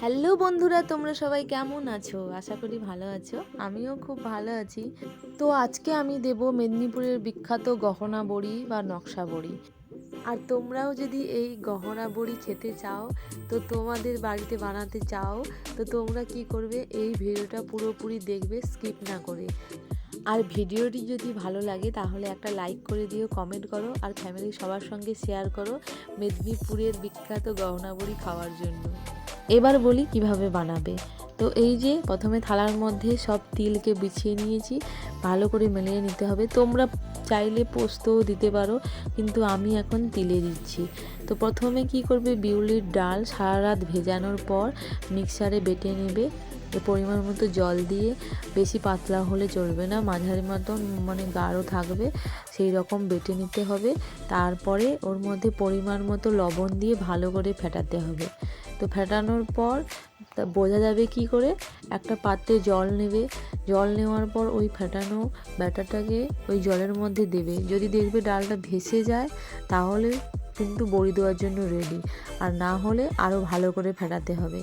Hello বন্ধুরা, তোমরা সবাই কেমন আছো? আশা করি ভালো আছো। আমিও খুব ভালো আছি। তো আজকে আমি দেব মেদিনীপুরের বিখ্যাত গহনা বড়ি বা নকশা বড়ি। আর তোমরাও যদি এই গহনা বড়ি খেতে চাও, তো তোমাদের বাড়িতে বানাতে চাও, তো তোমরা কি করবে? এই ভিডিওটা পুরোপুরি দেখবে, স্কিপ না করে। আর ভিডিওটি যদি ভালো লাগে, তাহলে একটা লাইক করে দিও কমেন্ট করো, আর ফ্যামিলির সবার সঙ্গে শেয়ার করো মেদিনীপুরের বিখ্যাত গহনা বড়ি খাওয়ার জন্য। এবার বলি কীভাবে বানাবে। তো এই যে প্রথমে থালার মধ্যে সব তিলকে বিছিয়ে নিয়েছি, ভালো করে মেলিয়ে নিতে হবে। তোমরা চাইলে পোস্তও দিতে পারো, কিন্তু আমি এখন তিলে দিচ্ছি। তো প্রথমে কি করবে? বিউলির ডাল সারা রাত ভেজানোর পর মিক্সারে বেটে নেবে। পরিমাণ মতো জল দিয়ে বেশি পাতলা হলে চলবে না। মাঝারি মতন মানে গাঢ় থাকবে, সেই রকম বেটে নিতে হবে। তারপরে ওর মধ্যে পরিমাণ মতো লবণ দিয়ে ভালো করে ফেটাতে হবে। তো ফেটানোর পর তা বোঝা যাবে কি করে? একটা পাত্রে জল নেবে। জল নেওয়ার পর ওই ফেটানো ব্যাটারটাকে ওই জলের মধ্যে দেবে। যদি দেখবে ডালটা ভেসে যায়, তাহলে কিন্তু বড়ি দেওয়ার জন্য রেডি আর না হলে আরও ভালো করে ফেটাতে হবে।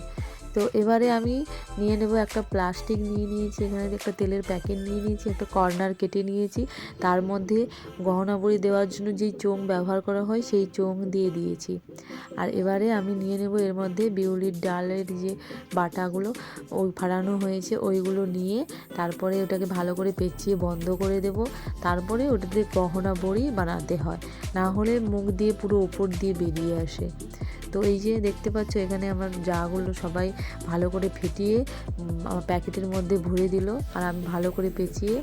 তো এবারে আমি নিয়ে নেব একটা প্লাস্টিক নিয়ে নিয়েছি, এখানে একটা তেলের প্যাকেট নিয়ে নিয়েছি, একটা কর্নার কেটে নিয়েছি। তার মধ্যে গহনা বড়ি দেওয়ার জন্য যেই চোং ব্যবহার করা হয় সেই চোং দিয়ে দিয়েছি। আর এবারে আমি নিয়ে নেব এর মধ্যে বিউলির ডালের যে বাটাগুলো, ওই ফাড়ানো হয়েছে, ওইগুলো নিয়ে তারপরে ওটাকে ভালো করে পেঁচিয়ে বন্ধ করে দেব। তারপরে ওটাতে গহনা বড়ি বানাতে হয়, না হলে মুখ দিয়ে পুরো ওপর দিয়ে বেরিয়ে আসে। তো এই যে দেখতে পাচ্ছ, এখানে আমার জাগুলো সবাই ভালো করে ফেটিয়ে আমার প্যাকেটের মধ্যে ভরে দিল। আর আমি ভালো করে পেঁচিয়ে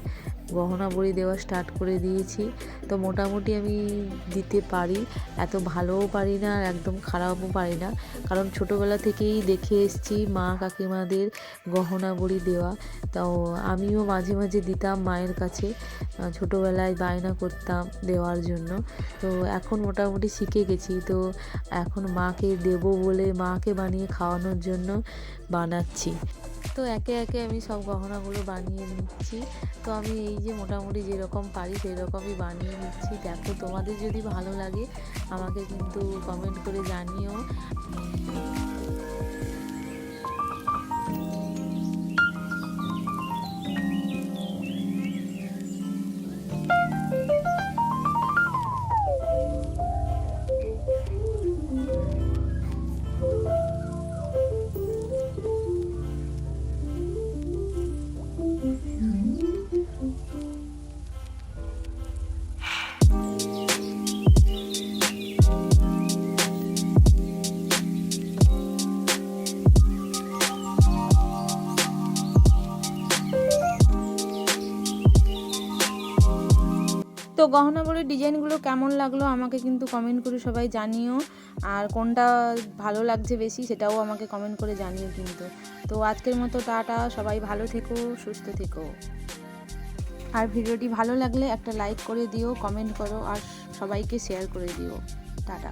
গহনা বড়ি দেওয়া স্টার্ট করে দিয়েছি। তো মোটামুটি আমি দিতে পারি। এত ভালোও পারি না আর একদম খারাপও পারি না। কারণ ছোটোবেলা থেকেই দেখে এসেছি মা কাকিমাদের গহনা বড়ি দেওয়া। তো আমিও মাঝে মাঝে দিতাম মায়ের কাছে। ছোটোবেলায় বায়না করতাম দেওয়ার জন্য। তো এখন মোটামুটি শিখে গেছি। তো এখন মাকে দেব বলে মাকে বানিয়ে খাওয়ানোর জন্য বানাচ্ছি। তো একে একে আমি সব গহনাগুলো বানিয়ে নিচ্ছি। তো আমি এই যে মোটামুটি যেরকম পারি সেই রকমই বানিয়ে নিচ্ছি। দেখো তোমাদের যদি ভালো লাগে, আমাকে কিন্তু কমেন্ট করে জানিও। তো গহনা বলে ডিজাইনগুলো কেমন লাগল আমাকে কিন্তু কমেন্ট করে সবাই জানিও। আর কোনটা ভালো লাগছে বেশি সেটাও আমাকে কমেন্ট করে জানিও কিন্তু। তো আজকের মতো টাটা, সবাই ভালো থেকো, সুস্থ থেকো। আর ভিডিওটি ভালো লাগলে একটা লাইক করে দিও কমেন্ট করো, আর সবাইকে শেয়ার করে দিও। টাটা।